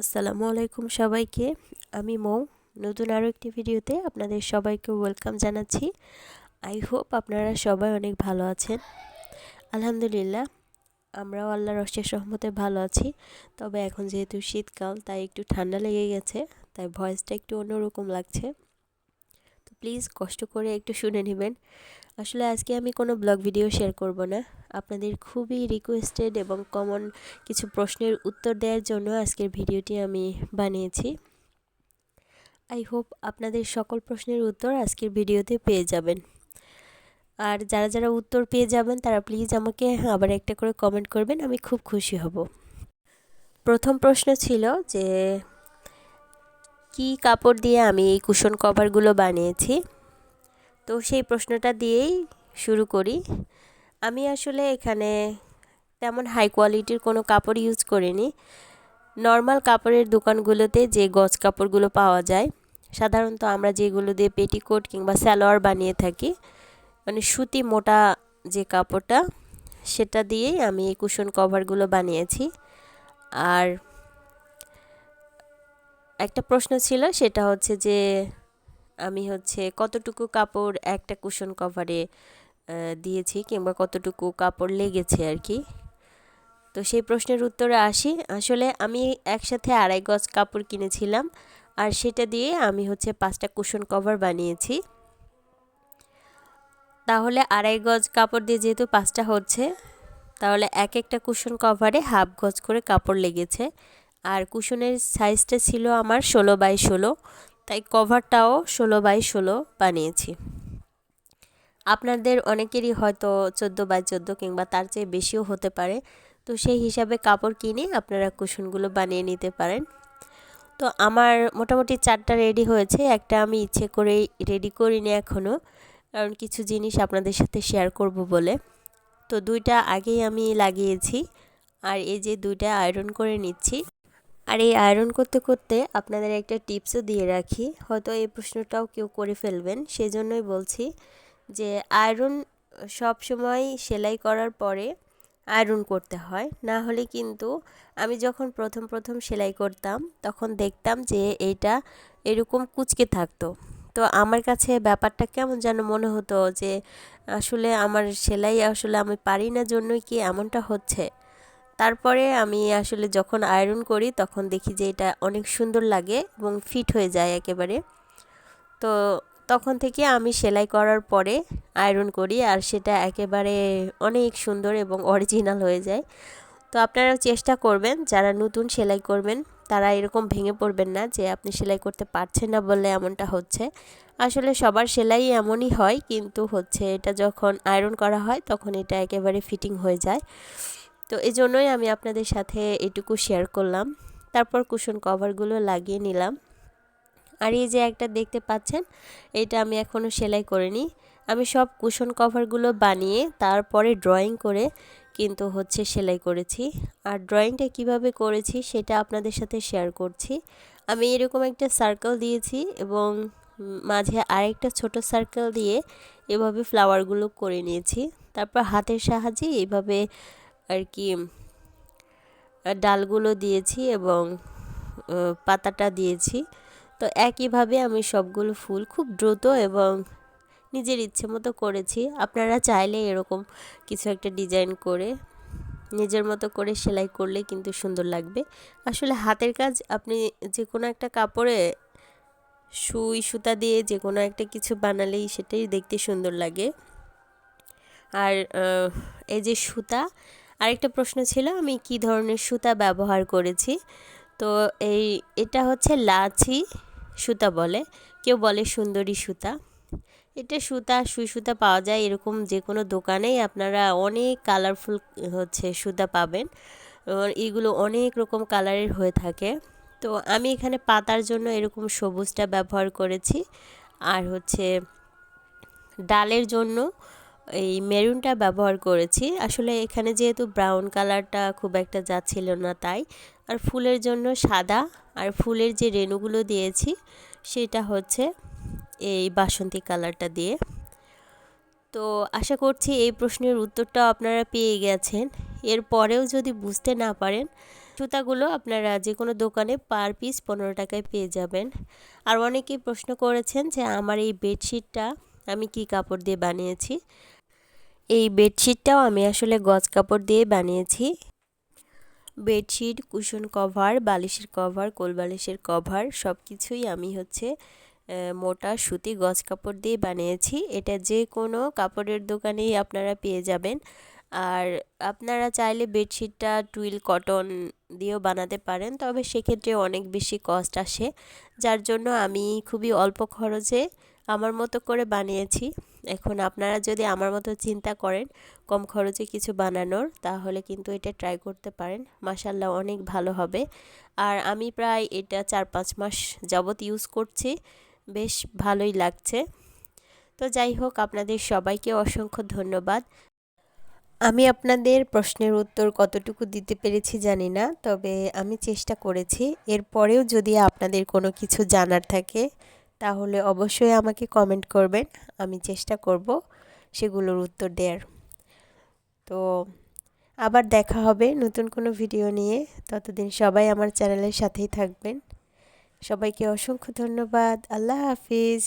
আসসালামু আলাইকুম সবাইকে। আমি মৌ, নতুন আরও একটি ভিডিওতে আপনাদের সবাইকে ওয়েলকাম জানাচ্ছি। আই হোপ আপনারা সবাই অনেক ভালো আছেন। আলহামদুলিল্লাহ, আমরাও আল্লাহর অশেষ রহমতে ভালো আছি। তবে এখন যেহেতু শীতকাল, তাই একটু ঠান্ডা লেগে গেছে, তাই ভয়েসটা একটু অন্যরকম লাগছে। তো প্লিজ কষ্ট করে একটু শুনে নেবেন। আসলে আজকে আমি কোনো ব্লগ ভিডিও শেয়ার করব না। আপনাদের খুবই রিকোয়েস্টেড এবং কমন কিছু প্রশ্নের উত্তর দেওয়ার জন্য আজকের ভিডিওটি আমি বানিয়েছি। আই হোপ আপনাদের সকল প্রশ্নের উত্তর আজকের ভিডিওতে পেয়ে যাবেন। আর যারা যারা উত্তর পেয়ে যাবেন, তারা প্লিজ আমাকে আবার একটা করে কমেন্ট করবেন, আমি খুব খুশি হব। প্রথম প্রশ্ন ছিল যে, কি কাপড় দিয়ে আমি এই কুশন কভারগুলো বানিয়েছি? তো সেই প্রশ্নটা দিয়েই শুরু করি। আমি আসলে এখানে তেমন হাই কোয়ালিটির কোনো কাপড় ইউজ করিনি। নর্মাল কাপড়ের দোকানগুলোতে যে গজ কাপড়গুলো পাওয়া যায়, সাধারণত আমরা যেগুলো দিয়ে পেটিকোট কিংবা স্যালোয়ার বানিয়ে থাকি মানে সুতি মোটা যে কাপড়টা, সেটা দিয়েই আমি এই কুশন কভারগুলো বানিয়েছি। আর একটা প্রশ্ন ছিল, সেটা হচ্ছে যে আমি হচ্ছে কতটুকু কাপড় একটা কুশন কভারে দিয়েছি কিংবা কতটুকু কাপড় লেগেছে আর কি তো সেই প্রশ্নের উত্তরে আসি। আসলে আমি একসাথে আড়াই গজ কাপড় কিনেছিলাম আর সেটা দিয়ে আমি হচ্ছে পাঁচটা কুশন কভার বানিয়েছি। তাহলে আড়াই গজ কাপড় দিয়ে যেহেতু পাঁচটা হচ্ছে, তাহলে এক একটা কুশন কভারে হাফ গজ করে কাপড় লেগেছে। আর কুশনের সাইজটা ছিল আমার ষোলো বাই ষোলো তাই কভারটাও ষোলো বাই ষোলো বানিয়েছি। আপনাদের অনেকেরই হয়তো চোদ্দ বাই চোদ্দ কিংবা তার চেয়ে বেশিও হতে পারে। তো সেই হিসাবে কাপড় কিনে আপনারা কুশনগুলো বানিয়ে নিতে পারেন। তো আমার মোটামুটি চারটা রেডি হয়েছে, একটা আমি ইচ্ছে করেই রেডি করিনি এখনও কারণ কিছু জিনিস আপনাদের সাথে শেয়ার করব বলে। তো দুইটা আগেই আমি লাগিয়েছি, আর এই যে দুইটা আয়রন করে নিচ্ছি আর এই আয়রন করতে করতে আপনাদের একটা টিপসও দিয়ে রাখি। হয়তো এই প্রশ্নটাও কেউ করে ফেলবেন। সেজন্যই বলছি যে আয়রন সব সময় সেলাই করার পরে আয়রন করতে হয়। না হলে কিন্তু আমি যখন প্রথম প্রথম সেলাই করতাম, তখন দেখতাম যে এইটা এরকম কুচকে থাকতো। তো আমার কাছে ব্যাপারটা কেমন যেন মনে হতো যে আসলে আমার সেলাই আসলে আমি পারি না জন্যই কি এমনটা হচ্ছে? তারপরে আমি আসলে যখন আয়রন করি, তখন দেখি যে এটা অনেক সুন্দর লাগে এবং ফিট হয়ে যায় একেবারে। তো তখন থেকে আমি সেলাই করার পরে আয়রন করি আর সেটা একেবারে অনেক সুন্দর এবং অরিজিনাল হয়ে যায়। তো আপনারা চেষ্টা করবেন, যারা নতুন সেলাই করবেন, তারা এরকম ভেঙে পড়বেন না যে আপনি সেলাই করতে পারছেন না বলে এমনটা হচ্ছে। আসলে সবার সেলাই এমনই হয়, কিন্তু হচ্ছে এটা যখন আয়রন করা হয়, তখন এটা একেবারে ফিটিং হয়ে যায়। তো এই জন্যই আমি আপনাদের সাথে এটুকু শেয়ার করলাম। তারপর কুশন কভারগুলো লাগিয়ে নিলাম। আর এই যে একটা দেখতে পাচ্ছেন, এটা আমি এখনও সেলাই করিনি। আমি সব কুশন কভারগুলো বানিয়ে তারপরে ড্রয়িং করে কিন্তু হচ্ছে সেলাই করেছি। আর ড্রয়িংটা কীভাবে করেছি সেটা আপনাদের সাথে শেয়ার করছি। আমি এরকম একটা সার্কেল দিয়েছি এবং মাঝে আরেকটা ছোট সার্কেল দিয়ে এভাবে ফ্লাওয়ারগুলো করে নিয়েছি। তারপর হাতের সাহায্যে এইভাবে আর কি ডালগুলো দিয়েছি এবং পাতাটা দিয়েছি। তো একইভাবে আমি সবগুলো ফুল খুব দ্রুত এবং নিজের ইচ্ছে মতো করেছি। আপনারা চাইলে এরকম কিছু একটা ডিজাইন করে, নিজের মতো করে সেলাই করলে কিন্তু সুন্দর লাগবে। আসলে হাতের কাজ, আপনি যে কোনো একটা কাপড়ে সুই, সুতা দিয়ে যে কোনো একটা কিছু বানালেই সেটাই দেখতে সুন্দর লাগে। আর এই যে সুতা আরেকটা প্রশ্ন ছিল, আমি কি ধরনের সুতা ব্যবহার করেছি? তো এই, এটা হচ্ছে লাচি সুতা বলে, কেউ বলে সুন্দরী সুতা। এটা সুতা, সুই সুতা পাওয়া যায় এরকম যে কোনো দোকানেই আপনারা অনেক কালারফুল হচ্ছে সুতা পাবেন। এগুলো অনেক রকম কালারের হয়ে থাকে। তো আমি এখানে পাতার জন্য এরকম সবুজটা ব্যবহার করেছি। আর হচ্ছে ডালের জন্য এই মেরুনটা ব্যবহার করেছি। আসলে এখানে যেহেতু ব্রাউন কালারটা খুব একটা যাচ্ছিল না তাই। আর ফুলের জন্য সাদা। আর ফুলের যে রেণুগুলো দিয়েছি, সেটা হচ্ছে এই বাসন্তী কালারটা দিয়ে। তো আশা করছি এই প্রশ্নের উত্তরটাও আপনারা পেয়ে গেছেন। এর পরেও যদি বুঝতে না পারেন, সুতাগুলো আপনারা যে কোনো দোকানে পার পিস পনেরো টাকায় পেয়ে যাবেন। আর অনেকেই প্রশ্ন করেছেন যে, আমার এই বেডশিটটা আমি কি কাপড় দিয়ে বানিয়েছি? এই বেডশিটটাও আমি আসলে গজ কাপড় দিয়ে বানিয়েছি। বেডশিট, কুশন কভার, বালিশের কভার, কোল বালিশের কভার সব কিছুই আমি হচ্ছে মোটা সুতি গজ কাপড় দিয়ে বানিয়েছি। এটা যে কোনো কাপড়ের দোকানেই আপনারা পেয়ে যাবেন। আর আপনারা চাইলে বেডশিটটা টুইল কটন দিয়েও বানাতে পারেন, তবে সেক্ষেত্রে অনেক বেশি কস্ট আসে। যার জন্য আমি খুবই অল্প খরচে আমার মতো করে বানিয়েছি। এখন আপনারা যদি আমার মতো চিন্তা করেন কম খরচে কিছু বানানোর, তাহলে কিন্তু এটা ট্রাই করতে পারেন। মাসাল্লাহ অনেক ভালো হবে। আর আমি প্রায় এটা চার পাঁচ মাস যাবৎ ইউজ করছি। বেশ ভালোই লাগছে। তো যাই হোক, আপনাদের সবাইকে অসংখ্য ধন্যবাদ। আমি আপনাদের প্রশ্নের উত্তর কতটুকু দিতে পেরেছি জানি না, তবে আমি চেষ্টা করেছি। এরপরেও যদি আপনাদের কোনো কিছু জানার থাকে তাহলে অবশ্যই আমাকে কমেন্ট করবেন, আমি চেষ্টা করব সেগুলোর উত্তর দেওয়ার তো আবার দেখা হবে নতুন কোনো ভিডিও নিয়ে। ততদিন সবাই আমার চ্যানেলের সাথেই থাকবেন। সবাইকে অসংখ্য ধন্যবাদ। আল্লাহ হাফিজ।